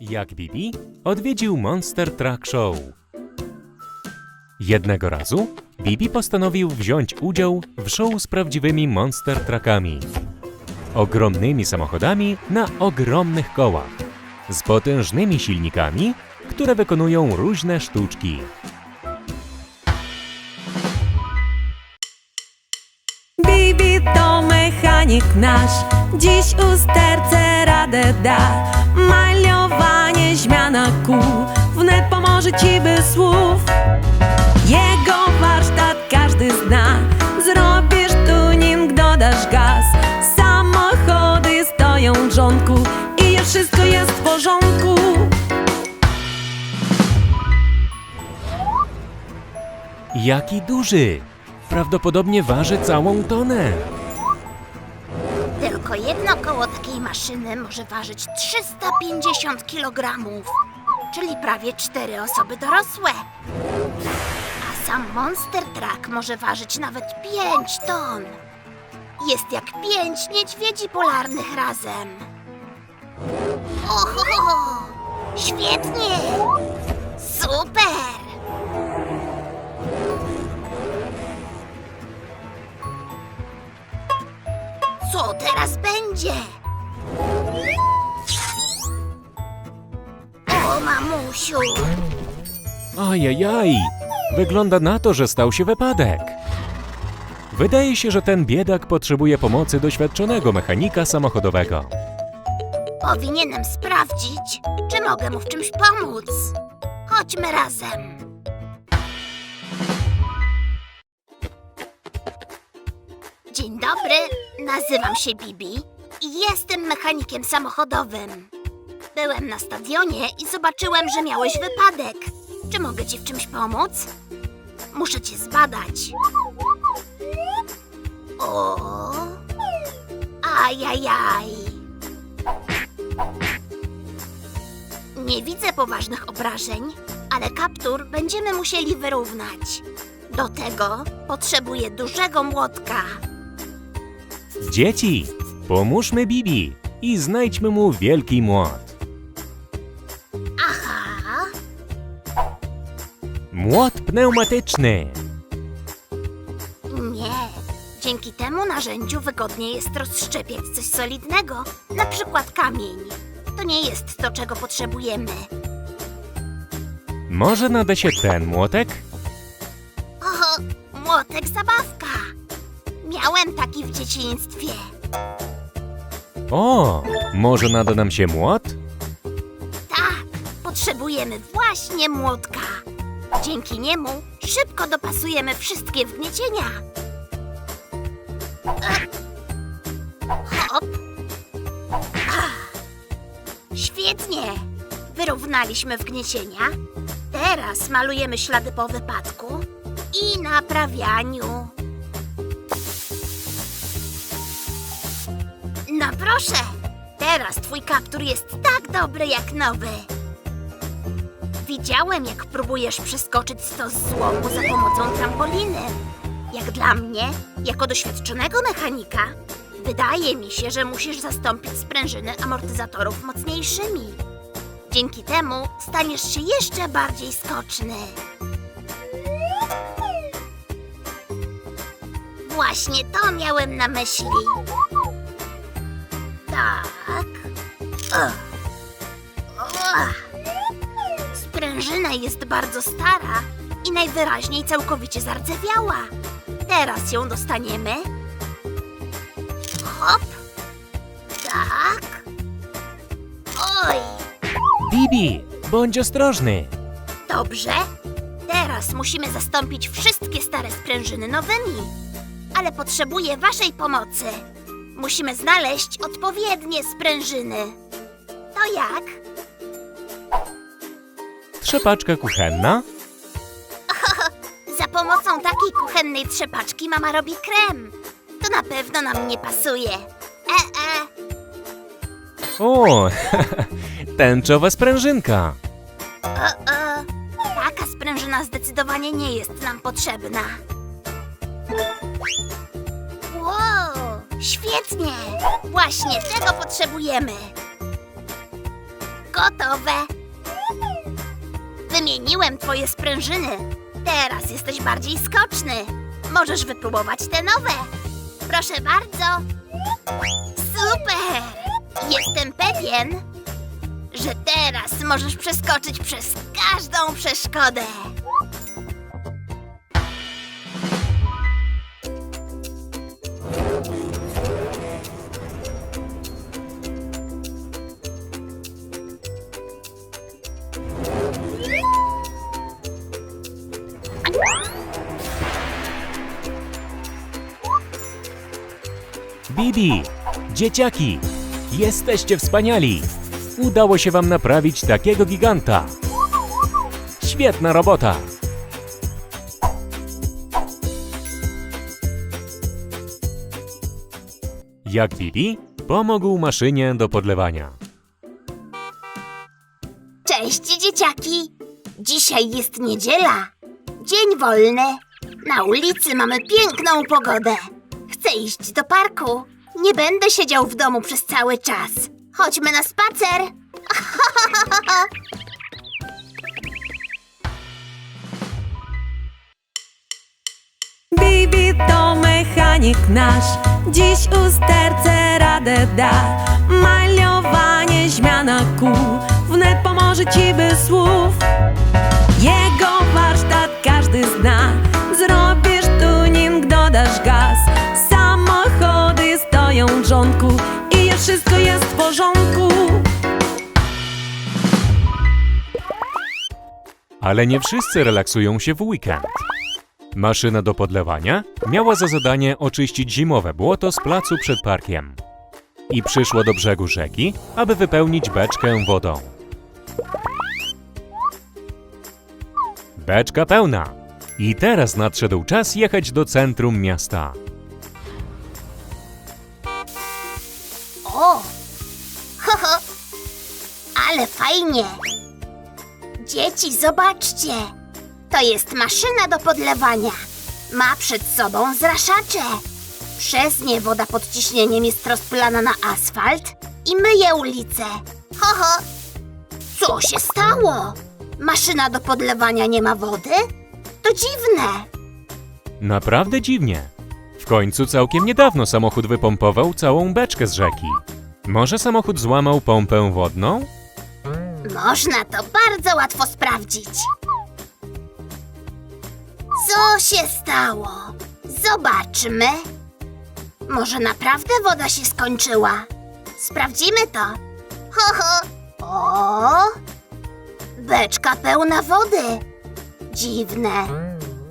jak Bibi odwiedził Monster Truck Show. Jednego razu Bibi postanowił wziąć udział w show z prawdziwymi Monster Truckami. Ogromnymi samochodami na ogromnych kołach, z potężnymi silnikami, które wykonują różne sztuczki. Bibi to mechanik nasz, dziś usterce radę da. Kół, pomoże ci bez słów. Jego warsztat każdy zna, zrobisz tuning, dodasz gaz. Samochody stoją w rządku i wszystko jest w porządku. Jaki duży! Prawdopodobnie waży całą tonę. Tylko jedno koło takiej maszyny może ważyć 350 kg, czyli prawie cztery osoby dorosłe. A sam Monster Truck może ważyć nawet 5 ton. Jest jak pięć niedźwiedzi polarnych razem. Oho! Świetnie! Super! Co teraz będzie? O, mamusiu! Ajajaj! Wygląda na to, że stał się wypadek. Wydaje się, że ten biedak potrzebuje pomocy doświadczonego mechanika samochodowego. Powinienem sprawdzić, czy mogę mu w czymś pomóc. Chodźmy razem. Dzień dobry, nazywam się Bibi i jestem mechanikiem samochodowym. Byłem na stadionie i zobaczyłem, że miałeś wypadek. Czy mogę ci w czymś pomóc? Muszę cię zbadać. O! Ajajaj! Nie widzę poważnych obrażeń, ale kaptur będziemy musieli wyrównać. Do tego potrzebuję dużego młotka. Dzieci, pomóżmy Bibi i znajdźmy mu wielki młot. Młot pneumatyczny. nie. Dzięki temu narzędziu wygodniej jest rozszczepiać coś solidnego, na przykład kamień. To nie jest to, czego potrzebujemy. Może nada się ten młotek? O, młotek zabawka. Miałem taki w dzieciństwie. O, może nada nam się młot? Tak, potrzebujemy właśnie młotka. Dzięki niemu szybko dopasujemy wszystkie wgniecienia. Hop. Świetnie. Wyrównaliśmy wgniecienia. Teraz malujemy ślady po wypadku i naprawianiu. No proszę, teraz twój kaptur jest tak dobry jak nowy. Widziałem, jak próbujesz przeskoczyć stos złomu za pomocą trampoliny. Jak dla mnie, jako doświadczonego mechanika, wydaje mi się, że musisz zastąpić sprężyny amortyzatorów mocniejszymi. Dzięki temu staniesz się jeszcze bardziej skoczny. Właśnie to miałem na myśli. Tak. Ugh. Ugh. Sprężyna jest bardzo stara i najwyraźniej całkowicie zardzewiała. Teraz ją dostaniemy. Hop. Tak. Oj, Bibi, bądź ostrożny. dobrze. Teraz musimy zastąpić wszystkie stare sprężyny nowymi. Ale potrzebuję waszej pomocy. Musimy znaleźć odpowiednie sprężyny. To jak? Trzepaczka kuchenna? Za pomocą takiej kuchennej trzepaczki mama robi krem. To na pewno nam nie pasuje. E, e. O, tęczowa sprężynka. O, o. Taka sprężyna zdecydowanie nie jest nam potrzebna. Wow, świetnie! Właśnie tego potrzebujemy. Gotowe. Wymieniłem twoje sprężyny. Teraz jesteś bardziej skoczny. Możesz wypróbować te nowe. Proszę bardzo. Super! Jestem pewien, że teraz możesz przeskoczyć przez każdą przeszkodę. Bibi, dzieciaki, jesteście wspaniali! Udało się wam naprawić takiego giganta. Świetna robota! Jak Bibi pomógł maszynie do podlewania. Cześć, dzieciaki! Dzisiaj jest niedziela. Dzień wolny. Na ulicy mamy piękną pogodę. Chcę iść do parku. Nie będę siedział w domu przez cały czas. Chodźmy na spacer. Bibi to mechanik nasz, dziś usterce radę da. Maliowanie, zmiana kół, wnet pomoże ci bez słów. Jego warsztat każdy zna, Ale nie wszyscy relaksują się w weekend. Maszyna do podlewania miała za zadanie oczyścić zimowe błoto z placu przed parkiem. I przyszła do brzegu rzeki, aby wypełnić beczkę wodą. Beczka pełna. I teraz nadszedł czas jechać do centrum miasta. O! Ho, ho. Ale fajnie! Dzieci, zobaczcie! To jest maszyna do podlewania. Ma przed sobą zraszacze. Przez nie woda pod ciśnieniem jest rozpylana na asfalt i myje ulicę. Ho, ho! Co się stało? Maszyna do podlewania nie ma wody? To dziwne. Naprawdę dziwnie. W końcu całkiem niedawno samochód wypompował całą beczkę z rzeki. Może samochód złamał pompę wodną? Można to bardzo łatwo sprawdzić. Co się stało? Zobaczmy. Może naprawdę woda się skończyła? Sprawdzimy to. Ho, ho. O! Beczka pełna wody. Dziwne.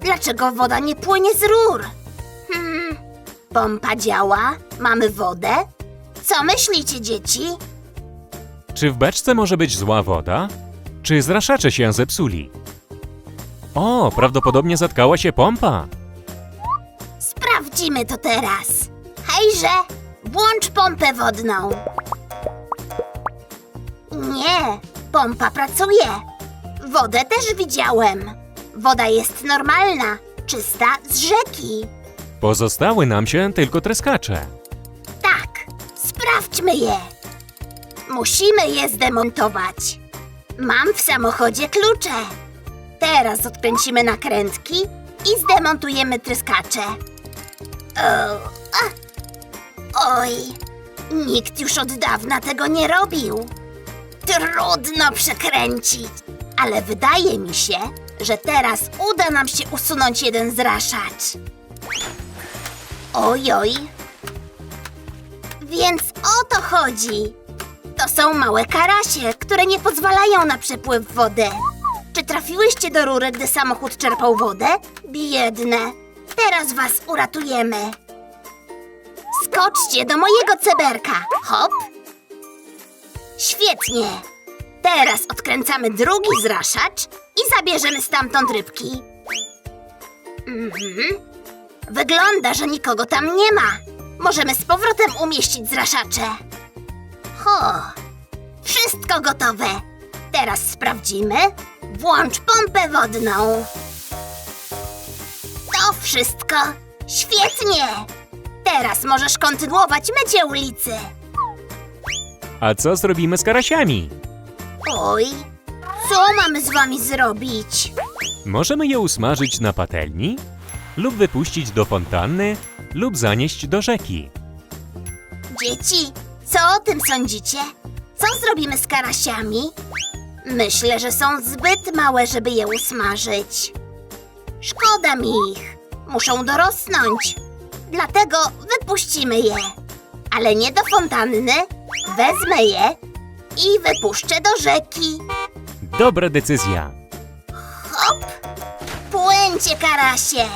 Dlaczego woda nie płynie z rur? Hmm. Pompa działa, mamy wodę. Co myślicie, dzieci? Czy w beczce może być zła woda? Czy zraszacze się zepsuli? O, prawdopodobnie zatkała się pompa. Sprawdzimy to teraz. Hejże, włącz pompę wodną. Nie, pompa pracuje. Wodę też widziałem. Woda jest normalna, czysta z rzeki. Pozostały nam się tylko treskacze. Tak, sprawdźmy je. Musimy je zdemontować. Mam w samochodzie klucze. Teraz odkręcimy nakrętki i zdemontujemy tryskacze. O, a. Oj, nikt już od dawna tego nie robił. Trudno przekręcić, ale wydaje mi się, że teraz uda nam się usunąć jeden zraszacz. Oj, oj, więc o to chodzi. To są małe karasie, które nie pozwalają na przepływ wody. Czy trafiłyście do rury, gdy samochód czerpał wodę? Biedne. Teraz was uratujemy. Skoczcie do mojego ceberka. Hop. Świetnie. Teraz odkręcamy drugi zraszacz i zabierzemy stamtąd rybki. Mhm. Wygląda, że nikogo tam nie ma. Możemy z powrotem umieścić zraszacze. Ho! Wszystko gotowe. Teraz sprawdzimy. Włącz pompę wodną. To wszystko. Świetnie. Teraz możesz kontynuować mycie ulicy. A co zrobimy z karasiami? Oj, co mamy z wami zrobić? Możemy je usmażyć na patelni, lub wypuścić do fontanny, lub zanieść do rzeki. Dzieci, co o tym sądzicie? Co zrobimy z karasiami? Myślę, że są zbyt małe, żeby je usmażyć. Szkoda mi ich. Muszą dorosnąć. Dlatego wypuścimy je. Ale nie do fontanny. Wezmę je i wypuszczę do rzeki. Dobra decyzja. Hop! Płyńcie, karasie!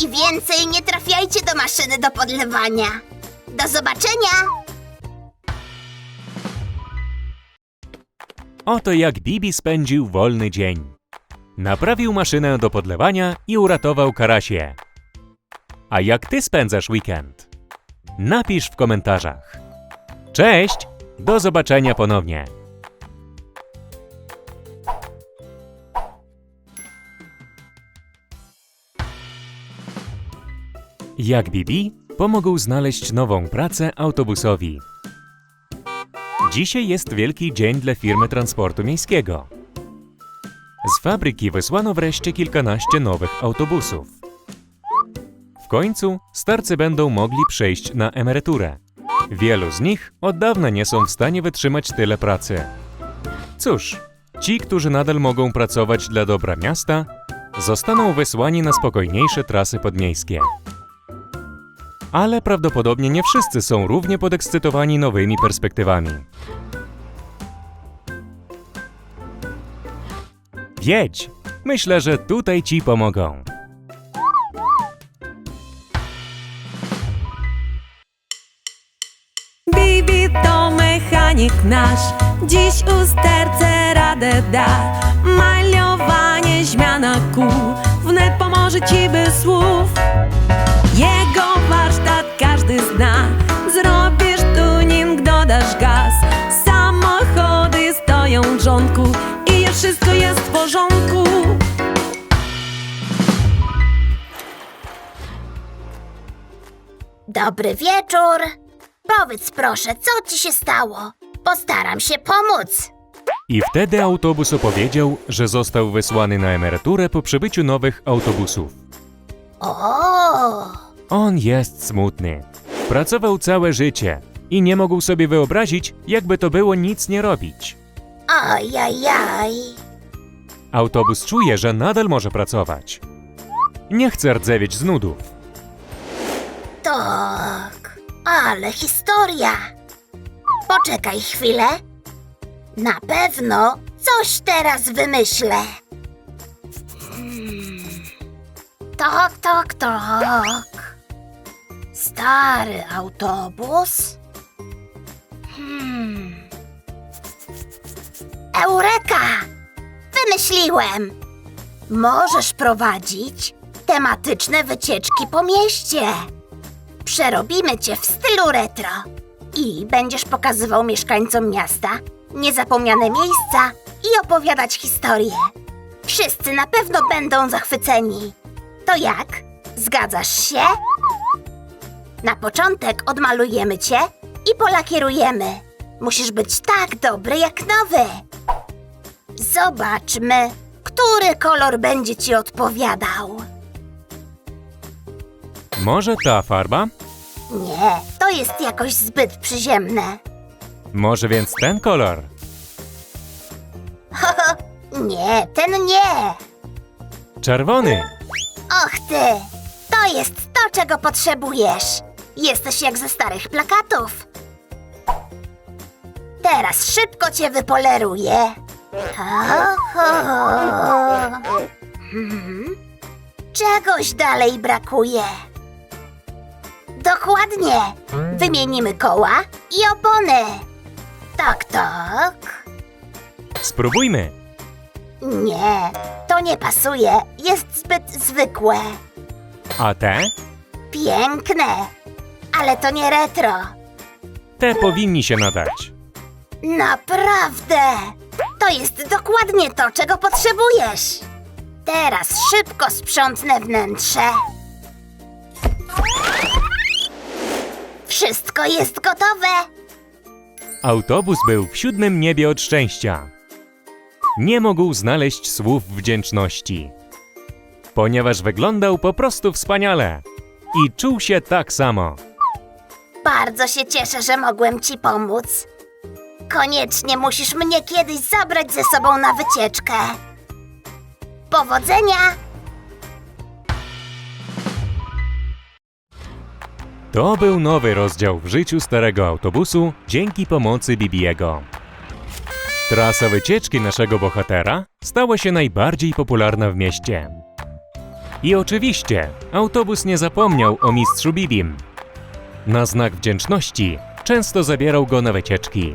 I więcej nie trafiajcie do maszyny do podlewania. Do zobaczenia! Oto jak Bibi spędził wolny dzień. Naprawił maszynę do podlewania i uratował karasie. A jak ty spędzasz weekend? Napisz w komentarzach. Cześć! Do zobaczenia ponownie. Jak Bibi pomógł znaleźć nową pracę autobusowi. Dzisiaj jest wielki dzień dla firmy transportu miejskiego. Z fabryki wysłano wreszcie kilkanaście nowych autobusów. W końcu starcy będą mogli przejść na emeryturę. Wielu z nich od dawna nie są w stanie wytrzymać tyle pracy. Cóż, ci, którzy nadal mogą pracować dla dobra miasta, zostaną wysłani na spokojniejsze trasy podmiejskie. Ale prawdopodobnie nie wszyscy są równie podekscytowani nowymi perspektywami. Jedź! Myślę, że tutaj ci pomogą. Bibi to mechanik nasz, dziś usterce radę da. Maliowanie, zmiana kół, wnet pomoże ci bez słów. Jego Dobry wieczór. Powiedz proszę, co ci się stało? Postaram się pomóc. I wtedy autobus opowiedział, że został wysłany na emeryturę po przybyciu nowych autobusów. O, On jest smutny. Pracował całe życie i nie mógł sobie wyobrazić, jakby to było nic nie robić. ajajaj. Autobus czuje, że nadal może pracować. Nie chce rdzewieć z nudów. Tak, ale historia. Poczekaj chwilę. Na pewno coś teraz wymyślę. Hmm. Tak, tak, tak. Stary autobus. Hmm. Eureka! Wymyśliłem! Możesz prowadzić tematyczne wycieczki po mieście. Przerobimy cię w stylu retro i będziesz pokazywał mieszkańcom miasta niezapomniane miejsca i opowiadać historie. Wszyscy na pewno będą zachwyceni. To jak? Zgadzasz się? Na początek odmalujemy cię i polakierujemy. Musisz być tak dobry jak nowy. Zobaczmy, który kolor będzie ci odpowiadał. Może ta farba? Nie, to jest jakoś zbyt przyziemne. Może więc ten kolor? Nie, ten nie. Czerwony! Och ty, to jest to, czego potrzebujesz. Jesteś jak ze starych plakatów. Teraz szybko cię wypoleruję. Ho, ho. Hmm. Czegoś dalej brakuje. Dokładnie. Wymienimy koła i opony. Tak, tak. Spróbujmy! Nie, to nie pasuje. Jest zbyt zwykłe. A te? Piękne, ale to nie retro. Te powinni się nadać. Naprawdę! To jest dokładnie to, czego potrzebujesz. Teraz szybko sprzątnę wnętrze. Wszystko jest gotowe. Autobus był w siódmym niebie od szczęścia. nie mógł znaleźć słów wdzięczności. Ponieważ wyglądał po prostu wspaniale i czuł się tak samo. Bardzo się cieszę, że mogłem ci pomóc. Koniecznie musisz mnie kiedyś zabrać ze sobą na wycieczkę. Powodzenia! To był nowy rozdział w życiu starego autobusu dzięki pomocy Bibiego. Trasa wycieczki naszego bohatera stała się najbardziej popularna w mieście. I oczywiście autobus nie zapomniał o mistrzu Bibim. Na znak wdzięczności często zabierał go na wycieczki.